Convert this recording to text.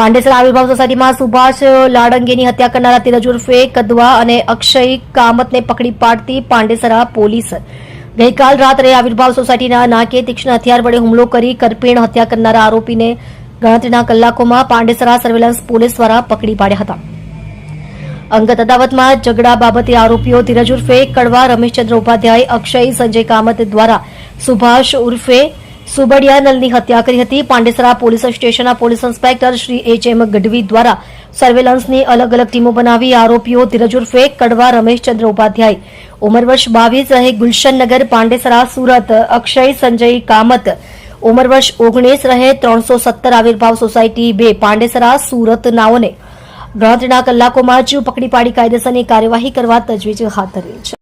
પાંડેસરા આવિર્ભાવ સોસાયટીમાં સુભાષ લાડંગેની હત્યા કરનારા તેરજ ઉર્ફે કદવા અને અક્ષય કામતને પકડી પાડતી પાંડેસરા પોલીસ. ગઈકાલ રાત્રે આવિર્ભાવ સોસાયટીના નાકે તીક્ષ્ણ હથિયાર વડે હુમલો કરી કરપીણ હત્યા કરનારા આરોપીને ગણતરીના કલાકોમાં પાંડેસરા સર્વેલન્સ પોલીસ દ્વારા પકડી પાડ્યા હતા. અંગત અદાવતમાં ઝઘડા બાબતે આરોપીઓ ધીરજ ઉર્ફે કડવા રમેશચંદ્ર ઉપાધ્યાય, અક્ષય સંજય કામત દ્વારા સુભાષ ઉર્ફે સુબડિયા નલની હત્યા કરી હતી. પાંડેસરા પોલીસ સ્ટેશનના police inspector Shri H M Gadhvi દ્વારા સર્વેલન્સની અલગ અલગ ટીમો બનાવી આરોપીઓ ધીરજ ઉર્ફે કડવા રમેશચંદ્ર ઉપાધ્યાય. ઉંમર વર્ષ બાવીસ રહે ગુલશનનગર પાંડેસરા, સુરત, અક્ષય સંજય કામત. ઉંમર વર્ષ ઓગણીસ રહે ત્રણસો સત્તર આવિર્ભાવ સોસાયટી બે, પાંડેસરા, સુરત નાઓને. ગણતરીના કલાકોમાં જ પકડી પાડી કાયદેસરની કાર્યવાહી કરવા તજવીજ હાથ ધરી છે.